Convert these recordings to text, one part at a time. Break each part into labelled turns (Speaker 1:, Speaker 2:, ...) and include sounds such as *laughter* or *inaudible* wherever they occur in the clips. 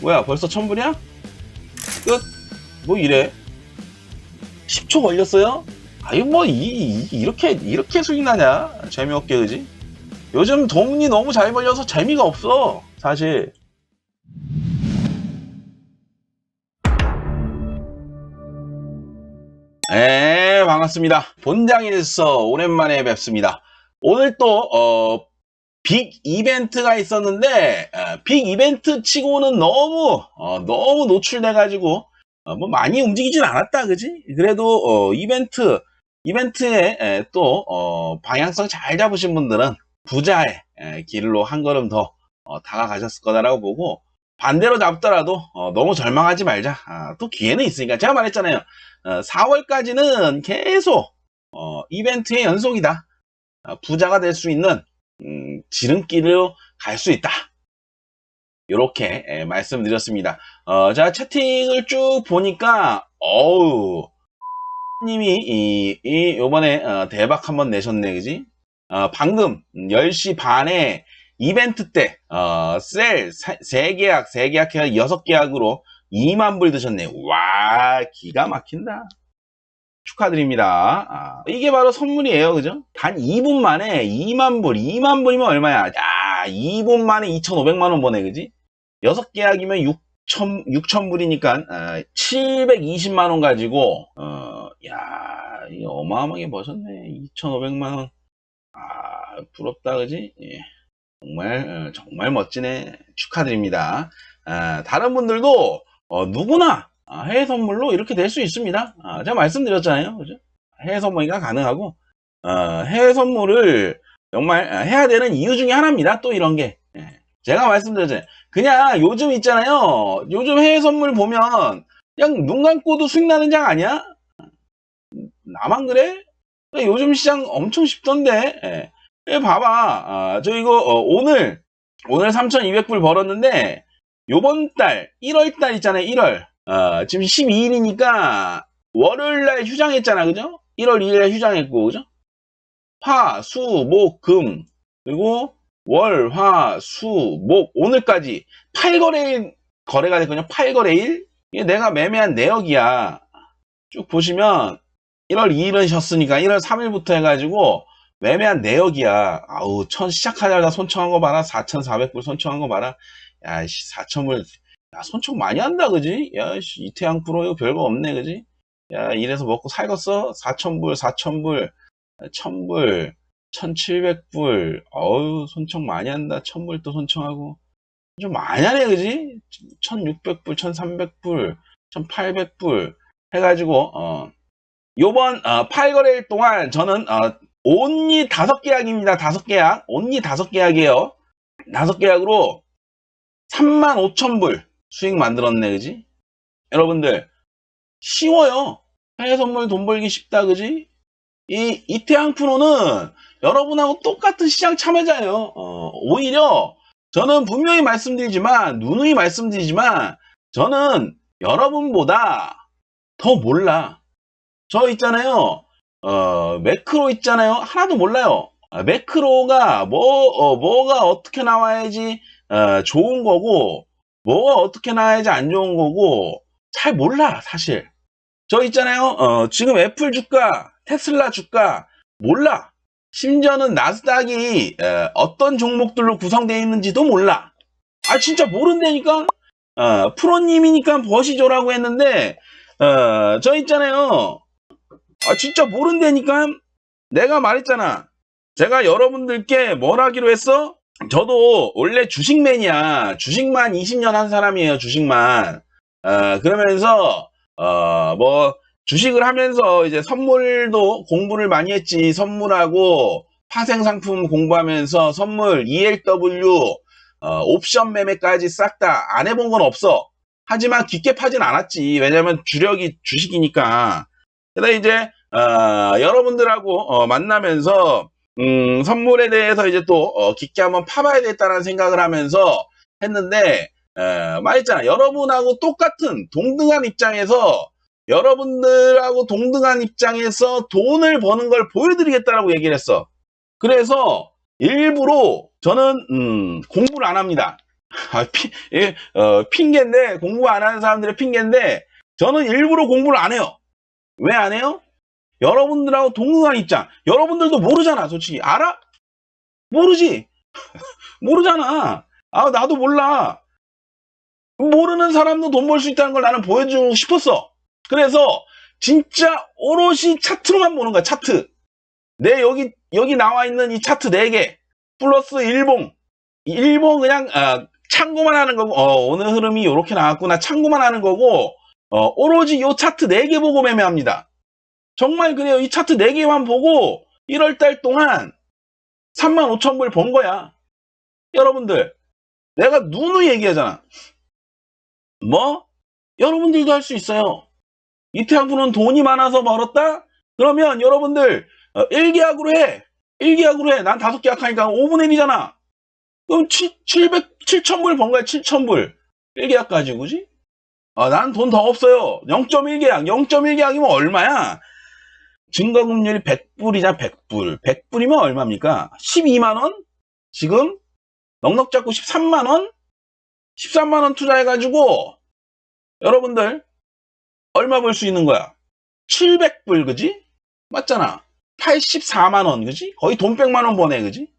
Speaker 1: 뭐야 벌써 천불이야? 끝? 뭐 이래? 10초 걸렸어요? 아유 뭐 이, 이- 이렇게 이렇게 수익 나냐? 재미없게 그지? 요즘 돈이 너무 잘 벌려서 재미가 없어 사실 네 반갑습니다 본장에서 오랜만에 뵙습니다 오늘 또 어, 빅 이벤트가 있었는데 어, 빅 이벤트 치고는 너무 어, 너무 노출돼가지고 어, 뭐 많이 움직이진 않았다 그지? 그래도 어, 이벤트 이벤트에 에, 또 어, 방향성 잘 잡으신 분들은 부자의 에, 길로 한 걸음 더 어, 다가가셨을 거다라고 보고 반대로 잡더라도 어, 너무 절망하지 말자. 아, 또 기회는 있으니까 제가 말했잖아요. 4월까지는 계속 어, 이벤트의 연속이다. 아, 부자가 될 수 있는 음, 지름길로 갈 수 있다. 이렇게 예, 말씀드렸습니다. 어, 제가 채팅을 쭉 보니까 어우 님이 이, 이 요번에 어, 대박 한번 내셨네 그지? 어, 방금 10시 반에 이벤트 때 어, 셀 3계약 3계약 해서 6계약으로 2만 불 드셨네. 와 기가 막힌다. 축하드립니다. 아, 이게 바로 선물이에요. 그죠? 단 2분 만에 2만 불, 2만 불이면 얼마야? 야, 2분 만에 2,500만 원 버네. 그지? 6계약이면 6천, 6천 불이니까 720만 원 가지고 어, 야, 이 어마어마하게 버셨네. 2,500만 원. 아, 부럽다. 그지? 예. 정말 어, 정말 멋지네. 축하드립니다. 아, 다른 분들도 어, 누구나 아, 해외 선물로 이렇게 될 수 있습니다. 아, 제가 말씀드렸잖아요. 그죠? 해외 선물이 가능하고, 어, 해외 선물을 정말 아, 해야 되는 이유 중에 하나입니다. 또 이런 게. 예. 제가 말씀드렸잖아요. 그냥 요즘 있잖아요. 요즘 해외 선물 보면 그냥 눈 감고도 수익 나는 장 아니야? 나만 그래? 요즘 시장 엄청 쉽던데. 예. 예, 봐봐. 아, 저 이거 어, 오늘 오늘 3,200불 벌었는데 요번 달 1월 달 있잖아요. 1월. 어, 지금 12일이니까 월요일 날 휴장했잖아. 그죠? 1월 2일 날 휴장했고. 그죠? 화, 수, 목, 금. 그리고 월, 화, 수, 목 오늘까지 8거래일 거래가 됐거든요. 8거래일. 이게 내가 매매한 내역이야. 쭉 보시면 1월 2일은 쉬었으니까 1월 3일부터 해가지고 매매한 내역이야. 아우, 천 시작하자마자 손청한 거 봐라. 4,400불 손청한 거 봐라. 야, 씨, 4천불. 야, 손청 많이 한다, 그지? 야, 씨, 이태양 프로 이거 별거 없네, 그지? 야, 이래서 먹고 살겠어? 4천불, 4천불, 1000불, 1700불. 어우, 손청 많이 한다. 1000불 또 손청하고. 좀 많이 하네, 그지? 1600불, 1300불, 1800불. 해가지고, 어, 요번, 어, 8거래일 동안 저는, 어, 온리 다섯 계약입니다. 다섯 계약. 온리 다섯 계약이에요. 다섯 계약으로 3만 5천 불 수익 만들었네, 그지? 여러분들, 쉬워요. 해외 선물 돈 벌기 쉽다, 그지? 이, 이태양 프로는 여러분하고 똑같은 시장 참여자예요. 어, 오히려 저는 분명히 말씀드리지만, 누누이 말씀드리지만, 저는 여러분보다 더 몰라. 저 있잖아요. 어, 매크로 있잖아요. 하나도 몰라요. 아, 매크로가 뭐, 어, 뭐가 어떻게 나와야지 어, 좋은 거고, 뭐가 어떻게 나와야지 안 좋은 거고, 잘 몰라, 사실. 저 있잖아요. 어, 지금 애플 주가, 테슬라 주가, 몰라. 심지어는 나스닥이 어, 어떤 종목들로 구성되어 있는지도 몰라. 아, 진짜 모른다니까? 어, 프로님이니까 버시죠라고 했는데, 어, 저 있잖아요. 아, 진짜 모른다니까? 내가 말했잖아. 제가 여러분들께 뭘 하기로 했어? 저도 원래 주식맨이야. 주식만 20년 한 사람이에요, 주식만. 어, 그러면서, 어, 뭐, 주식을 하면서 이제 선물도 공부를 많이 했지. 선물하고 파생상품 공부하면서 선물, ELW, 어, 옵션 매매까지 싹 다 안 해본 건 없어. 하지만 깊게 파진 않았지. 왜냐면 주력이 주식이니까. 그다음 이제 어, 여러분들하고 어, 만나면서 음, 선물에 대해서 이제 또 어, 깊게 한번 파봐야 겠다는 생각을 하면서 했는데 에, 말했잖아. 여러분하고 똑같은 동등한 입장에서 여러분들하고 동등한 입장에서 돈을 버는 걸 보여드리겠다라고 얘기를 했어. 그래서 일부러 저는 음, 공부를 안 합니다. 아, 피, 예, 어, 핑계인데, 공부 안 하는 사람들의 핑계인데, 저는 일부러 공부를 안 해요. 왜 안 해요? 여러분들하고 동등한 입장. 여러분들도 모르잖아, 솔직히. 알아? 모르지? *laughs* 모르잖아. 아, 나도 몰라. 모르는 사람도 돈 벌 수 있다는 걸 나는 보여주고 싶었어. 그래서, 진짜 오롯이 차트로만 보는 거야, 차트. 내 여기, 여기 나와 있는 이 차트 4개. 플러스 일봉. 일봉 그냥, 아, 참고만 하는 거고, 어, 오늘 흐름이 이렇게 나왔구나. 참고만 하는 거고, 어, 오로지 요 차트 4개 보고 매매합니다. 정말 그래요. 이 차트 4개만 보고 1월 달 동안 3만 5천 불 번 거야. 여러분들, 내가 누누이 얘기하잖아. 뭐? 여러분들도 할 수 있어요. 이태양부는 돈이 많아서 벌었다? 그러면 여러분들, 어, 1계약으로 해. 1계약으로 해. 난 5 계약 하니까 5분의 1이잖아. 그럼 7, 700, 7,000불 번 거야, 7,000불. 1계약 가지고, 그지? 아, 난돈더 없어요. 0.1계약. 0.1계약이면 얼마야? 증거금률이 100불이자 100불. 100불이면 얼마입니까? 12만원? 지금? 넉넉 잡고 13만원? 13만원 투자해 가지고, 여러분들, 얼마 벌 수 있는 거야? 700불, 그지? 맞잖아. 84만원, 그지? 거의 돈 100만원 버네, 그지?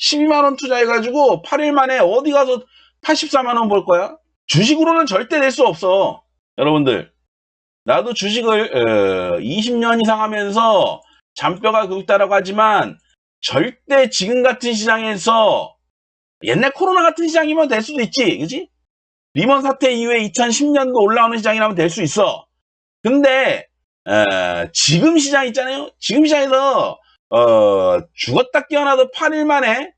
Speaker 1: 12만원 투자해가지고 8일 만에 어디 가서 84만원 벌 거야? 주식으로는 절대 낼 수 없어. 여러분들. 나도 주식을 어, 20년 이상 하면서 잔뼈가 굵다라고 하지만 절대 지금 같은 시장에서 옛날 코로나 같은 시장이면 될 수도 있지. 그지? 리먼 사태 이후에 2010년도 올라오는 시장이라면 될 수 있어. 근데 어, 지금 시장 있잖아요. 지금 시장에서 어, 죽었다 깨어나도 8일 만에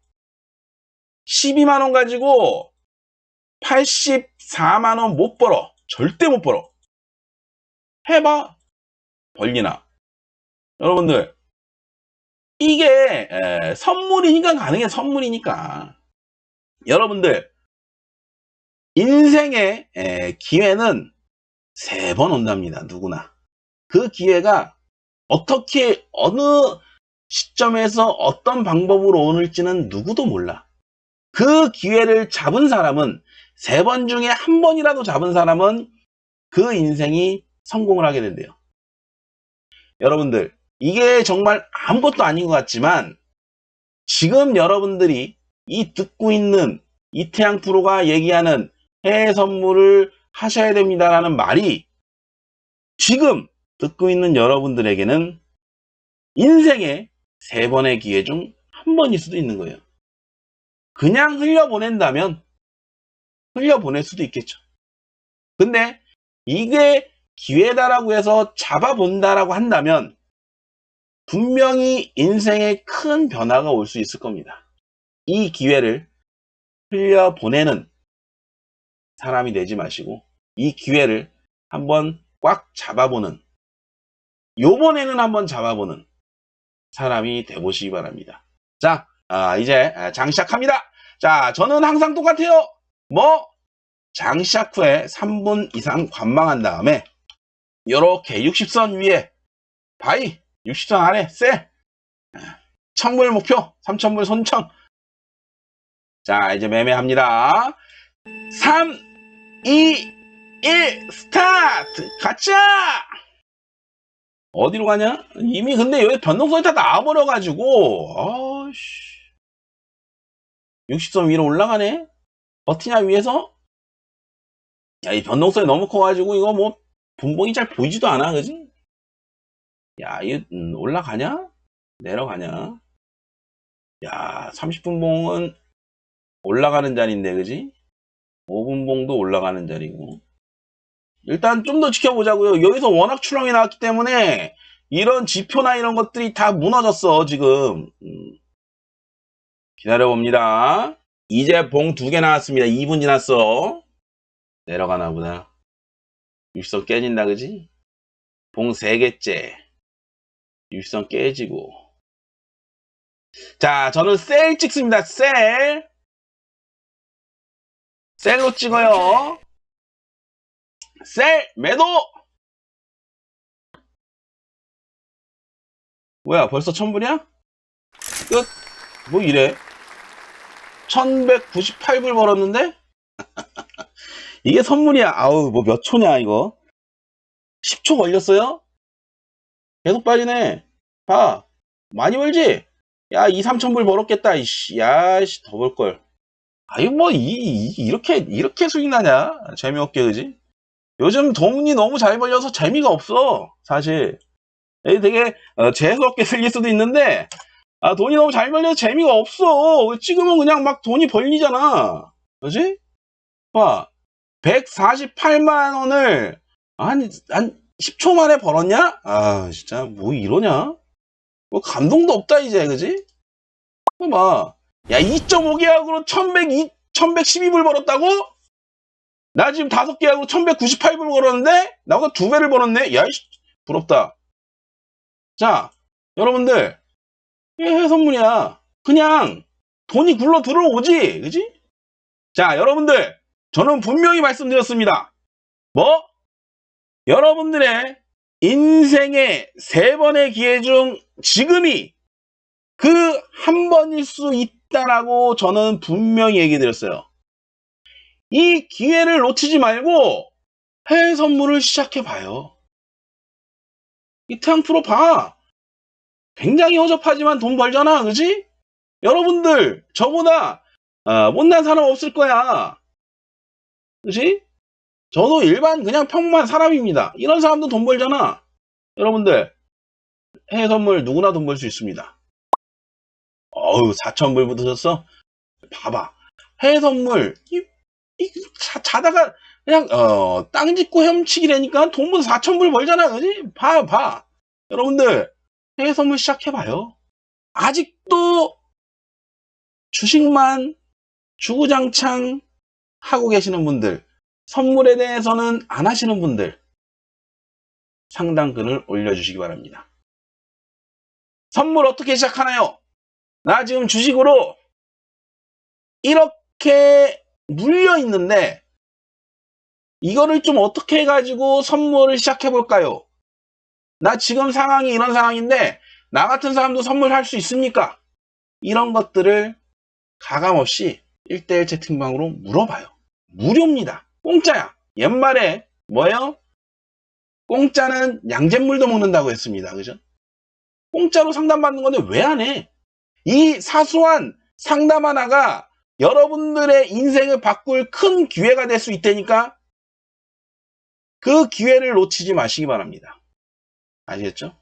Speaker 1: 12만 원 가지고 84만 원 못 벌어. 절대 못 벌어. 해봐. 벌리나. 여러분들, 이게 에, 선물이니까 가능해. 선물이니까. 여러분들, 인생의 에, 기회는 세 번 온답니다. 누구나. 그 기회가 어떻게 어느 시점에서 어떤 방법으로 오늘지는 누구도 몰라. 그 기회를 잡은 사람은 세 번 중에 한 번이라도 잡은 사람은 그 인생이 성공을 하게 된대요. 여러분들, 이게 정말 아무것도 아닌 것 같지만 지금 여러분들이 이 듣고 있는 이태양 프로가 얘기하는 해외 선물을 하셔야 됩니다라는 말이 지금 듣고 있는 여러분들에게는 인생의 세 번의 기회 중 한 번일 수도 있는 거예요. 그냥 흘려보낸다면 흘려보낼 수도 있겠죠. 근데 이게 기회다라고 해서 잡아본다라고 한다면 분명히 인생에 큰 변화가 올 수 있을 겁니다. 이 기회를 흘려보내는 사람이 되지 마시고 이 기회를 한번 꽉 잡아보는 요번에는 한번 잡아보는 사람이 되보시기 바랍니다. 자, 아, 이제 장 시작합니다. 자, 저는 항상 똑같아요. 뭐, 장 시작 후에 3분 이상 관망한 다음에, 요렇게 60선 위에, 바이, 60선 아래, 셀, 1000불 목표, 3000불 손청. 자, 이제 매매합니다. 3, 2, 1, 스타트! 가자! 어디로 가냐? 이미 근데 여기 변동성이 다 나와버려 가지고, 아씨. 60선 위로 올라가네? 버티냐, 위에서? 야, 이 변동성이 너무 커가지고, 이거 뭐, 분봉이 잘 보이지도 않아, 그지? 야, 이거, 음, 올라가냐? 내려가냐? 야, 30분봉은 올라가는 자리인데, 그지? 5분봉도 올라가는 자리고. 일단 좀 더 지켜보자고요. 여기서 워낙 출렁이 나왔기 때문에 이런 지표나 이런 것들이 다 무너졌어 지금. 음. 기다려봅니다. 이제 봉 두 개 나왔습니다. 2분 지났어. 내려가나 보다. 육선 깨진다 그지? 봉 세 개째. 육선 깨지고. 자 저는 셀 찍습니다. 셀. 셀로 찍어요. 셀 매도 뭐야 벌써 1000불이야? 끝 뭐 이래 1198불 벌었는데 이게 선물이야. 아우, 뭐 몇 초냐, 이거. 10초 걸렸어요? 계속 빠지네. 봐. 많이 벌지? 야, 2, 3천 불 벌었겠다. 이씨, 야, 씨, 더 벌걸. 아유, 뭐, 이, 이- 이렇게, 이렇게 수익 나냐? 재미없게, 그지? 요즘 돈이 너무 잘 벌려서 재미가 없어, 사실. 되게, 어, 재수없게 들릴 수도 있는데, 아, 돈이 너무 잘 벌려서 재미가 없어. 찍으면 그냥 막 돈이 벌리잖아. 그지? 봐. 148만 원을 한, 한 10초 만에 벌었냐? 아, 진짜, 뭐 이러냐? 뭐 감동도 없다, 이제, 그지? 봐봐. 야, 2.5계약으로 1102, 1112불 벌었다고? 나 지금 5계약으로 1198불 벌었는데? 나보다 두 배를 벌었네? 야, 이씨, 부럽다. 자, 여러분들. 이게 해선물이야. 그냥 돈이 굴러 들어오지, 그지? 자, 여러분들. 저는 분명히 말씀드렸습니다. 뭐? 여러분들의 인생의 세 번의 기회 중 지금이 그 한 번일 수 있다라고 저는 분명히 얘기 드렸어요. 이 기회를 놓치지 말고 해외 선물을 시작해 봐요. 이 태양 프로 봐. 굉장히 허접하지만 돈 벌잖아, 그지? 여러분들 저보다 아, 못난 사람 없을 거야. 그지? 저도 일반 그냥 평범한 사람입니다. 이런 사람도 돈 벌잖아. 여러분들 해외 선물 누구나 돈 벌 수 있습니다. 어우 4천 불 붙으셨어? 봐봐. 해외 선물 이, 이 자, 자다가 그냥 어, 땅 짚고 헤엄치기라니까 돈보다 4천 불 벌잖아. 그지? 봐, 봐. 여러분들 해외 선물 시작해봐요. 아직도 주식만 주구장창 하고 계시는 분들, 선물에 대해서는 안 하시는 분들, 상당근을 올려주시기 바랍니다. 선물 어떻게 시작하나요? 나 지금 주식으로 이렇게 물려 있는데, 이거를 좀 어떻게 해가지고 선물을 시작해 볼까요? 나 지금 상황이 이런 상황인데, 나 같은 사람도 선물할 수 있습니까? 이런 것들을 가감없이 1대1 채팅방으로 물어봐요. 무료입니다. 공짜야. 옛말에 뭐예요? 공짜는 양잿물도 먹는다고 했습니다. 그죠? 공짜로 상담받는 건데 왜 안 해? 이 사소한 상담 하나가 여러분들의 인생을 바꿀 큰 기회가 될 수 있다니까 그 기회를 놓치지 마시기 바랍니다. 아시겠죠?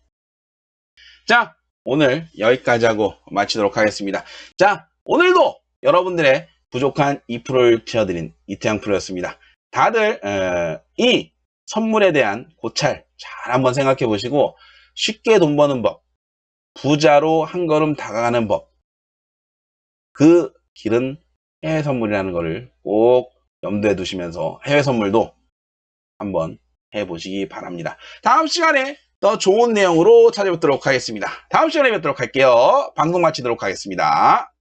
Speaker 1: 자, 오늘 여기까지 하고 마치도록 하겠습니다. 자, 오늘도 여러분들의 부족한 2%를 채워드린 이태양 프로였습니다. 다들 어, 이 선물에 대한 고찰 잘 한번 생각해 보시고 쉽게 돈 버는 법, 부자로 한 걸음 다가가는 법, 그 길은 해외 선물이라는 것을 꼭 염두에 두시면서 해외 선물도 한번 해보시기 바랍니다. 다음 시간에 더 좋은 내용으로 찾아뵙도록 하겠습니다. 다음 시간에 뵙도록 할게요. 방송 마치도록 하겠습니다.